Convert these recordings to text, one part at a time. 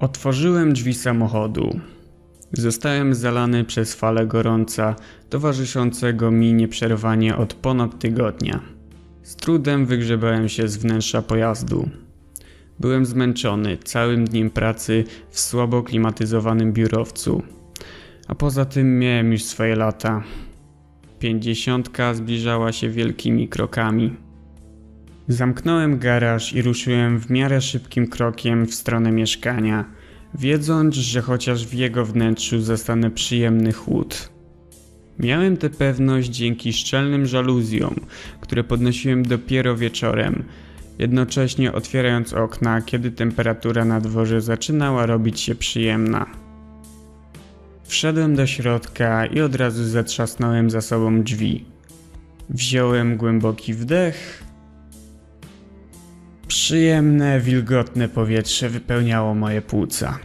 Otworzyłem drzwi samochodu. Zostałem zalany przez falę gorąca, towarzyszącego mi nieprzerwanie od ponad tygodnia. Z trudem wygrzebałem się z wnętrza pojazdu. Byłem zmęczony całym dniem pracy w słabo klimatyzowanym biurowcu. A poza tym miałem już swoje lata. Pięćdziesiątka zbliżała się wielkimi krokami. Zamknąłem garaż i ruszyłem w miarę szybkim krokiem w stronę mieszkania, wiedząc, że chociaż w jego wnętrzu zastanę przyjemny chłód. Miałem tę pewność dzięki szczelnym żaluzjom, które podnosiłem dopiero wieczorem, jednocześnie otwierając okna, kiedy temperatura na dworze zaczynała robić się przyjemna. Wszedłem do środka i od razu zatrzasnąłem za sobą drzwi. Wziąłem głęboki wdech. Przyjemne, wilgotne powietrze wypełniało moje płuca.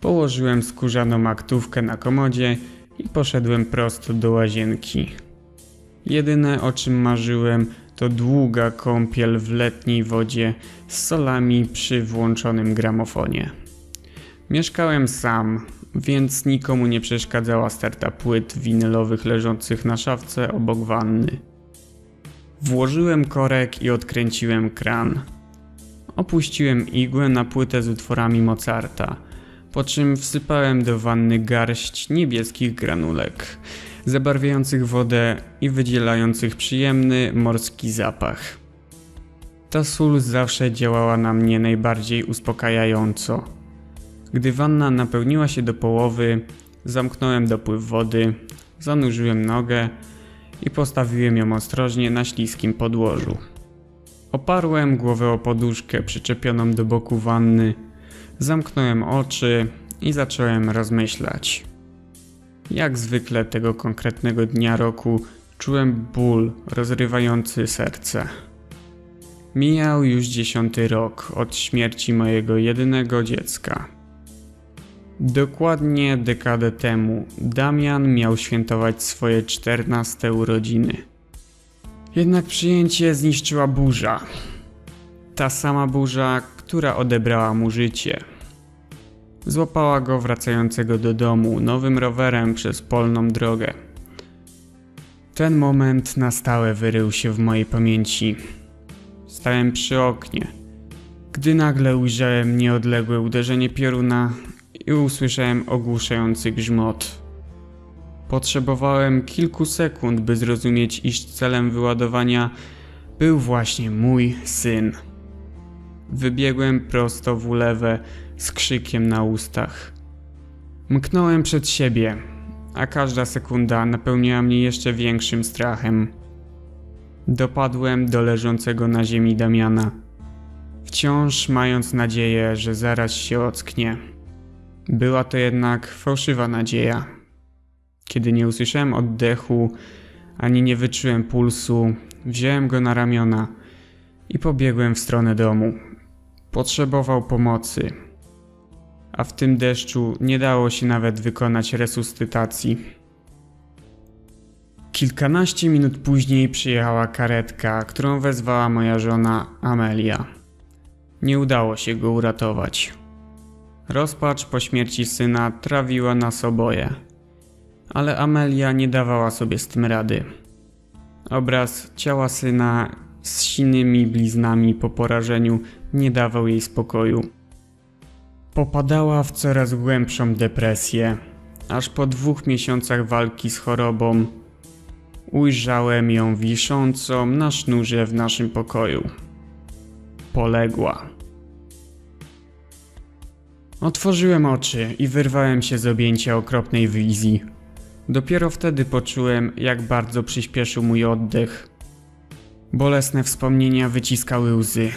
Położyłem skórzaną aktówkę na komodzie i poszedłem prosto do łazienki. Jedyne o czym marzyłem to długa kąpiel w letniej wodzie z solami przy włączonym gramofonie. Mieszkałem sam, więc nikomu nie przeszkadzała sterta płyt winylowych leżących na szafce obok wanny. Włożyłem korek i odkręciłem kran. Opuściłem igłę na płytę z utworami Mozarta, po czym wsypałem do wanny garść niebieskich granulek, zabarwiających wodę i wydzielających przyjemny morski zapach. Ta sól zawsze działała na mnie najbardziej uspokajająco. Gdy wanna napełniła się do połowy, zamknąłem dopływ wody, zanurzyłem nogę i postawiłem ją ostrożnie na śliskim podłożu. Oparłem głowę o poduszkę przyczepioną do boku wanny, zamknąłem oczy i zacząłem rozmyślać. Jak zwykle tego konkretnego dnia roku czułem ból rozrywający serce. Mijał już dziesiąty rok od śmierci mojego jedynego dziecka. Dokładnie dekadę temu Damian miał świętować swoje czternaste urodziny. Jednak przyjęcie zniszczyła burza. Ta sama burza, która odebrała mu życie. Złapała go wracającego do domu nowym rowerem przez polną drogę. Ten moment na stałe wyrył się w mojej pamięci. Stałem przy oknie, gdy nagle ujrzałem nieodległe uderzenie pioruna i usłyszałem ogłuszający grzmot. Potrzebowałem kilku sekund, by zrozumieć, iż celem wyładowania był właśnie mój syn. Wybiegłem prosto w ulewę z krzykiem na ustach. Mknąłem przed siebie, a każda sekunda napełniała mnie jeszcze większym strachem. Dopadłem do leżącego na ziemi Damiana, wciąż mając nadzieję, że zaraz się ocknie. Była to jednak fałszywa nadzieja. Kiedy nie usłyszałem oddechu, ani nie wyczułem pulsu, wziąłem go na ramiona i pobiegłem w stronę domu. Potrzebował pomocy, a w tym deszczu nie dało się nawet wykonać resuscytacji. Kilkanaście minut później przyjechała karetka, którą wezwała moja żona Amelia. Nie udało się go uratować. Rozpacz po śmierci syna trawiła nas oboje, ale Amelia nie dawała sobie z tym rady. Obraz ciała syna z sinymi bliznami po porażeniu nie dawał jej spokoju. Popadała w coraz głębszą depresję, aż po dwóch miesiącach walki z chorobą ujrzałem ją wiszącą na sznurze w naszym pokoju. Poległa. Otworzyłem oczy i wyrwałem się z objęcia okropnej wizji. Dopiero wtedy poczułem, jak bardzo przyspieszył mój oddech. Bolesne wspomnienia wyciskały łzy.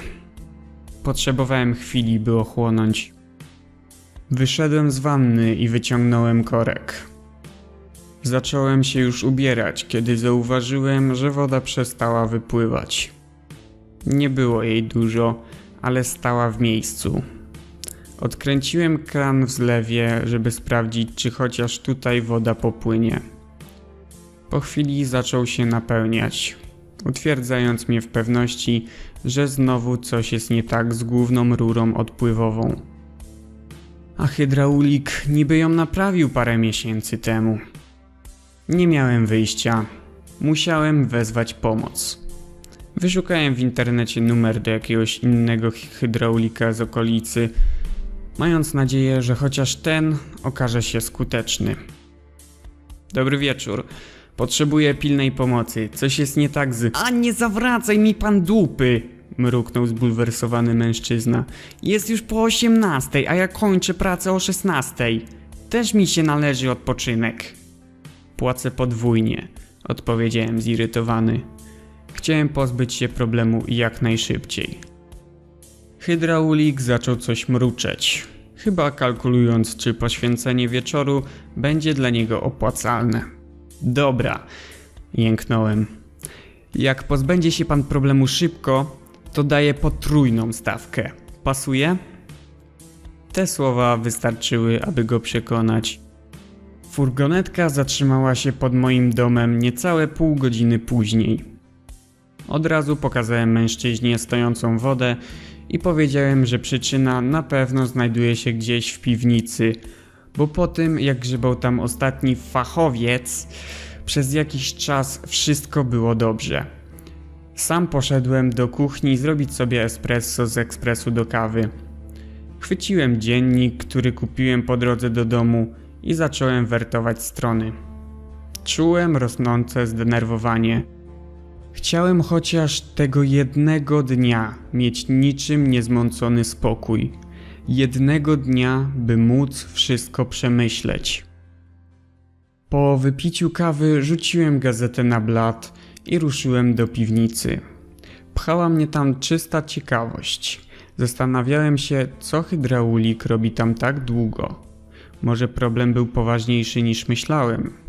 Potrzebowałem chwili, by ochłonąć. Wyszedłem z wanny i wyciągnąłem korek. Zacząłem się już ubierać, kiedy zauważyłem, że woda przestała wypływać. Nie było jej dużo, ale stała w miejscu. Odkręciłem kran w zlewie, żeby sprawdzić, czy chociaż tutaj woda popłynie. Po chwili zaczął się napełniać, utwierdzając mnie w pewności, że znowu coś jest nie tak z główną rurą odpływową. A hydraulik niby ją naprawił parę miesięcy temu. Nie miałem wyjścia. Musiałem wezwać pomoc. Wyszukałem w internecie numer do jakiegoś innego hy- hydraulika z okolicy, mając nadzieję, że chociaż ten okaże się skuteczny. Dobry wieczór. Potrzebuję pilnej pomocy. Coś jest nie tak z. A nie zawracaj mi pan dupy! mruknął zbulwersowany mężczyzna. Jest już po 18, a ja kończę pracę o 16. Też mi się należy odpoczynek. Płacę podwójnie, odpowiedziałem zirytowany. Chciałem pozbyć się problemu jak najszybciej. Hydraulik zaczął coś mruczeć, chyba kalkulując, czy poświęcenie wieczoru będzie dla niego opłacalne. Dobra, jęknąłem. Jak pozbędzie się pan problemu szybko, to daję potrójną stawkę. Pasuje? Te słowa wystarczyły, aby go przekonać. Furgonetka zatrzymała się pod moim domem niecałe pół godziny później. Od razu pokazałem mężczyźnie stojącą wodę i powiedziałem, że przyczyna na pewno znajduje się gdzieś w piwnicy, bo po tym jak grzebał tam ostatni fachowiec, przez jakiś czas wszystko było dobrze. Sam poszedłem do kuchni zrobić sobie espresso z ekspresu do kawy. Chwyciłem dziennik, który kupiłem po drodze do domu i zacząłem wertować strony. Czułem rosnące zdenerwowanie. Chciałem chociaż tego jednego dnia mieć niczym niezmącony spokój. Jednego dnia, by móc wszystko przemyśleć. Po wypiciu kawy rzuciłem gazetę na blat i ruszyłem do piwnicy. Pchała mnie tam czysta ciekawość. Zastanawiałem się, co hydraulik robi tam tak długo. Może problem był poważniejszy niż myślałem.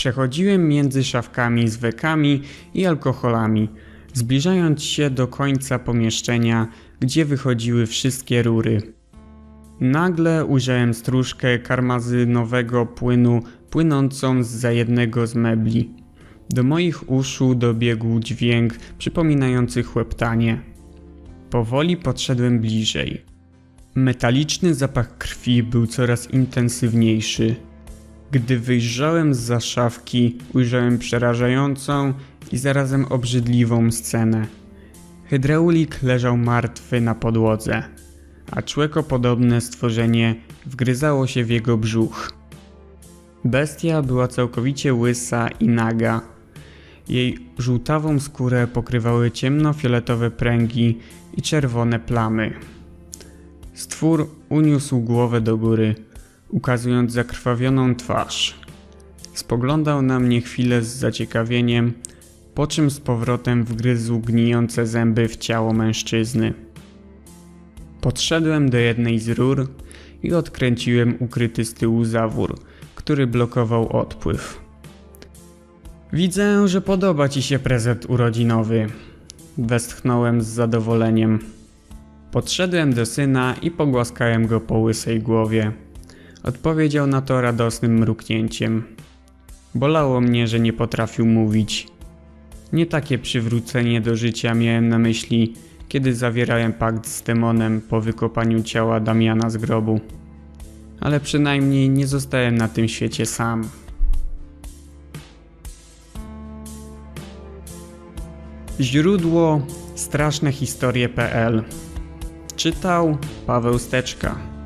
Przechodziłem między szafkami z wekami i alkoholami, zbliżając się do końca pomieszczenia, gdzie wychodziły wszystkie rury. Nagle ujrzałem stróżkę karmazynowego płynu płynącą za jednego z mebli. Do moich uszu dobiegł dźwięk przypominający chłeptanie. Powoli podszedłem bliżej. Metaliczny zapach krwi był coraz intensywniejszy. Gdy wyjrzałem z szafki, ujrzałem przerażającą i zarazem obrzydliwą scenę. Hydraulik leżał martwy na podłodze, a człekopodobne stworzenie wgryzało się w jego brzuch. Bestia była całkowicie łysa i naga. Jej żółtawą skórę pokrywały ciemnofioletowe pręgi i czerwone plamy. Stwór uniósł głowę do góry, ukazując zakrwawioną twarz. Spoglądał na mnie chwilę z zaciekawieniem, po czym z powrotem wgryzł gnijące zęby w ciało mężczyzny. Podszedłem do jednej z rur i odkręciłem ukryty z tyłu zawór, który blokował odpływ. Widzę, że podoba ci się prezent urodzinowy. Westchnąłem z zadowoleniem. Podszedłem do syna i pogłaskałem go po łysej głowie. Odpowiedział na to radosnym mruknięciem. Bolało mnie, że nie potrafił mówić. Nie takie przywrócenie do życia miałem na myśli, kiedy zawierałem pakt z demonem po wykopaniu ciała Damiana z grobu. Ale przynajmniej nie zostałem na tym świecie sam. Źródło strasznehistorie.pl Czytał Paweł Steczka.